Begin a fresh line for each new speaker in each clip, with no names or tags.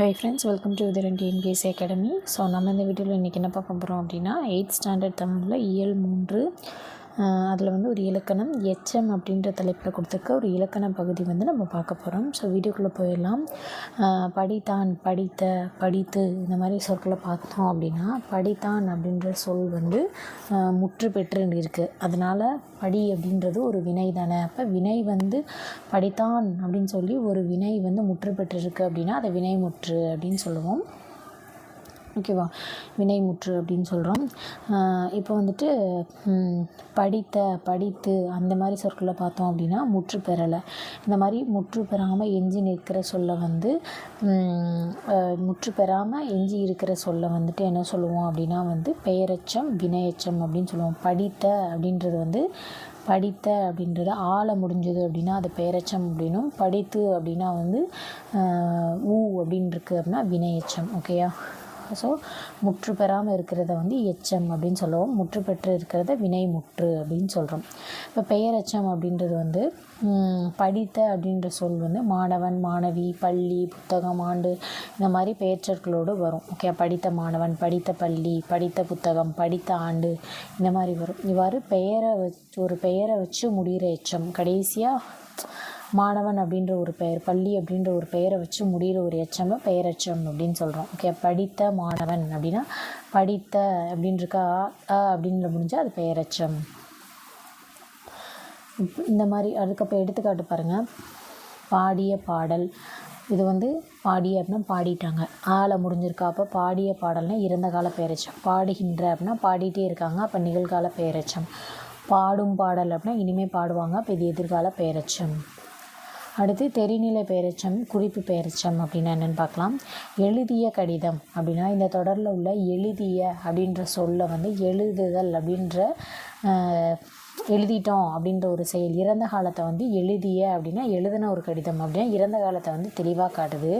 Hi friends welcome to Utharan TNPSC academy so நம்ம இந்த வீடியோவில் இன்றைக்கி என்ன பார்க்க போகிறோம் அப்படின்னா எயித் ஸ்டாண்டர்ட் தமிழில் இயல் மூன்று அதில் வந்து ஒரு இலக்கணம் எச்எம் அப்படின்ற தலைப்பில் கொடுத்துருக்க ஒரு இலக்கண பகுதி வந்து நம்ம பார்க்க போகிறோம் ஸோ வீடியோக்குள்ளே போயிடலாம். படித்தான் படித்த படித்து இந்த மாதிரி சொற்களை பார்த்தோம் அப்படின்னா படித்தான் அப்படின்ற சொல் வந்து முற்று பெற்று இருக்குது அதனால் படி அப்படின்றது ஒரு வினை தானே. அப்போ வினை வந்து படித்தான் அப்படின்னு சொல்லி ஒரு வினை வந்து முற்று பெற்றிருக்கு அப்படின்னா அதை வினை முற்று அப்படின்னு சொல்லுவோம். ஓகேவா? வினைமுற்று அப்படின்னு சொல்கிறோம் இப்போ வந்துட்டு படித்த படித்து அந்த மாதிரி சொற்களை பார்த்தோம் அப்படின்னா முற்று பெறலை. இந்த மாதிரி முற்று பெறாமல் எஞ்சி நிற்கிற சொல்ல வந்து முற்று பெறாமல் எஞ்சி இருக்கிற சொல்ல வந்துட்டு என்ன சொல்லுவோம் அப்படின்னா வந்து பெயரச்சம் வினையச்சம் அப்படின்னு சொல்லுவோம். படித்த அப்படின்றது வந்து படித்த அப்படின்றது ஆள முடிஞ்சது அப்படின்னா அது பெயரச்சம் அப்படின்னும். படித்து அப்படின்னா வந்து ஊ அப்படின்னு இருக்குது அப்படின்னா வினையச்சம். ஓகேயா? ஸோ முற்று பெறாமல் இருக்கிறத வந்து எச்சம் அப்படின்னு சொல்லுவோம். முற்று பெற்று இருக்கிறத வினை முற்று அப்படின்னு சொல்கிறோம் இப்போ பெயர் எச்சம் அப்படின்றது வந்து படித்த அப்படின்ற சொல் வந்து மாணவன் மாணவி பள்ளி புத்தகம் ஆண்டு இந்த மாதிரி பெயர்ச்சொற்களோடு வரும். ஓகே படித்த மாணவன் படித்த பள்ளி படித்த புத்தகம் படித்த ஆண்டு இந்த மாதிரி வரும். இவ்வாறு பெயரை வச்சு ஒரு பெயரை வச்சு முடிகிற எச்சம் கடைசியாக மாணவன் அப்படின்ற ஒரு பெயர் பள்ளி அப்படின்ற ஒரு பெயரை வச்சு முடிகிற ஒரு எச்சம் பெயரச்சம் அப்படின்னு சொல்கிறோம் ஓகே படித்த மாணவன் அப்படின்னா படித்த அப்படின்றக்கா அ அப்படின்னு முடிஞ்சால் அது பெயரச்சம் இந்த மாதிரி அதுக்கப்புறம் எடுத்துக்காட்டு பாருங்கள் பாடிய பாடல். இது வந்து பாடிய அப்படின்னா பாடிட்டாங்க. ஆளை முடிஞ்சிருக்கா அப்போ பாடிய பாடல்னா இறந்த கால பெயரச்சம் பாடுகின்ற அப்படின்னா பாடிட்டே இருக்காங்க அப்போ நிகழ்கால பெயரச்சம் பாடும் பாடல் அப்படின்னா இனிமேல் பாடுவாங்க அப்போ இது எதிர்கால பெயரச்சம் அடுத்து தெரிநிலை பெயரச்சம் குறிப்பு பெயரச்சம் அப்படின்னா என்னென்னு பார்க்கலாம். எழுதிய கடிதம் அப்படின்னா இந்த தொடரில் உள்ள எழுதிய அப்படின்ற சொல்ல வந்து எழுதுதல் அப்படின்ற ஆஹ், எழுதிட்டோம் அப்படின்ற ஒரு செயல் இறந்த காலத்தை வந்து எழுதிய அப்படின்னா எழுதின ஒரு கடிதம் அப்படின்னா இறந்த காலத்தை வந்து தெளிவாக காட்டுது.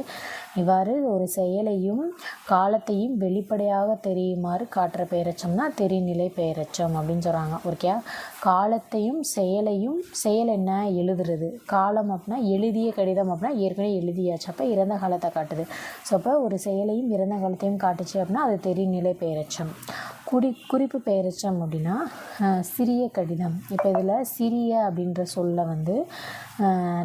இவ்வாறு ஒரு செயலையும் காலத்தையும் வெளிப்படையாக தெரியுமாறு காட்டுற பெயரச்சம்னா தெரிநிலை பெயரச்சம் அப்படின்னு சொல்கிறாங்க ஓகே காலத்தையும் செயலையும் செயல் என்ன? எழுதுறது. காலம் அப்படின்னா எழுதிய கடிதம் அப்படின்னா ஏற்கனவே எழுதியாச்சு. அப்போ இறந்த காலத்தை காட்டுது. ஸோ அப்போ ஒரு செயலையும் இறந்த காலத்தையும் காட்டுச்சு அப்படின்னா அது தெரிநிலை பெயரச்சம் குறி குறிப்பு பெயரெச்சம் அப்படின்னா சிறிய கடிதம். இப்போ இதில் சிறிய அப்படின்ற சொல்ல வந்து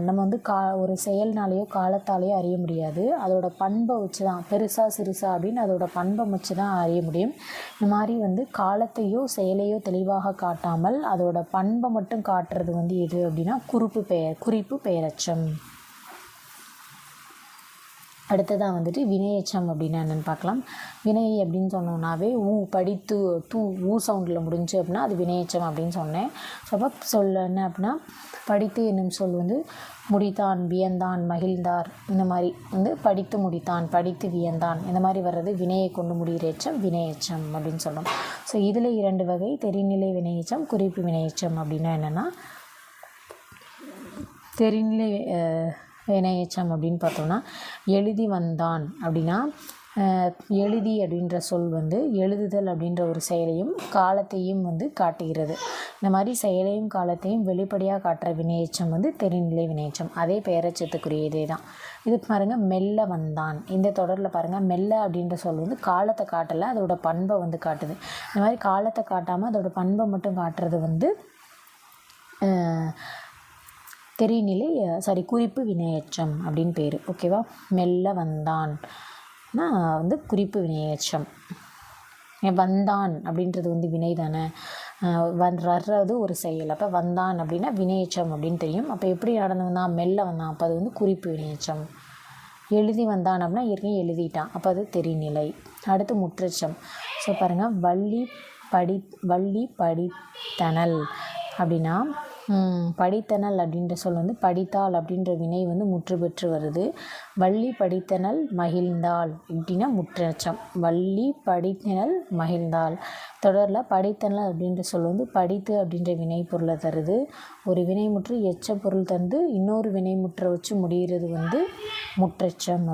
நம்ம வந்து கா ஒரு செயல்னாலேயோ காலத்தாலேயோ அறிய முடியாது. அதோட பண்பை வச்சு தான் பெருசா சிறுசா அப்படின்னு அதோட பண்பை வச்சு தான் அறிய முடியும். இந்த மாதிரி வந்து காலத்தையோ செயலையோ தெளிவாக காட்டாமல் அதோட பண்பை மட்டும் காட்டுறது வந்து எது அப்படின்னா குறிப்பு பெயர் குறிப்பு பெயரச்சம். அடுத்ததாக வந்துட்டு வினயச்சம் அப்படின்னா என்னென்னு பார்க்கலாம். வினை அப்படின்னு சொன்னோன்னாவே ஊ படித்து தூ ஊ சவுண்டில் முடிஞ்சு அப்படின்னா அது வினையச்சம் அப்படின்னு சொன்னேன். ஸோ அப்போ சொல்ல என்ன அப்படின்னா படித்து என்னும் சொல் வந்து முடித்தான் வியந்தான் மகிழ்ந்தார். இந்த மாதிரி வந்து படித்து முடித்தான் படித்து வியந்தான். இந்த மாதிரி வர்றது வினையை கொண்டு முடிகிற எச்சம் வினையச்சம் அப்படின்னு சொல்கிறோம் ஸோ இதில் இரண்டு வகை தெரிநிலை வினையச்சம் குறிப்பு வினையச்சம் அப்படின்னா என்னென்னா தெரிநிலை வினையச்சம் அப்படின்னு பார்த்தோம்னா எழுதி வந்தான் அப்படின்னா எழுதி அப்படின்ற சொல் வந்து எழுதுதல் அப்படின்ற ஒரு செயலையும் காலத்தையும் வந்து காட்டுகிறது. இந்த மாதிரி செயலையும் காலத்தையும் வெளிப்படையாக காட்டுற வினையச்சம் வந்து தெரிநிலை வினையச்சம் அதே பெயரச்சத்துக்குரியதே தான். இது பாருங்கள் மெல்ல வந்தான். இந்த தொடரில் பாருங்கள் மெல்ல அப்படின்ற சொல் வந்து காலத்தை காட்டலை அதோட பண்பை வந்து காட்டுது. இந்த மாதிரி காலத்தை காட்டாமல் அதோட பண்பை மட்டும் காட்டுறது வந்து தெரிநிலை சாரி குறிப்பு வினையெச்சம் அப்படின்னு பேர். ஓகேவா மெல்ல வந்தான். வந்து குறிப்பு வினையெச்சம் ஏன் வந்தான் அப்படின்றது வந்து வினை தானே? வந் வர்றது ஒரு செயல். அப்போ வந்தான் அப்படின்னா வினையச்சம் அப்படின்னு தெரியும். அப்போ எப்படி நடந்து வந்தான்? மெல்ல வந்தான். அப்போ அது வந்து குறிப்பு வினையச்சம் எழுதி வந்தான் அப்படின்னா ஏற்கனவே எழுதிட்டான். அப்போ அது தெரிநிலை. அடுத்து முற்றச்சம். ஸோ பாருங்கள் வள்ளி படி வள்ளி படித்தனல் அப்படின்னா படித்தனல் அப்படின்ற சொல் வந்து படித்தாள் அப்படின்ற வினை வந்து முற்று பெற்று வருது. வள்ளி படித்தனல் மகிழ்ந்தாள் எப்படின்னா முற்றச்சம். வள்ளி படித்தனல் மகிழ்ந்தாள் தொடரில் படித்தனல் அப்படின்ற சொல் வந்து படித்து அப்படின்ற வினை பொருளை தருது. ஒரு வினைமுற்று எச்ச பொருள் தந்து இன்னொரு வினைமுற்றை வச்சு முடிகிறது வந்து முற்றச்சம்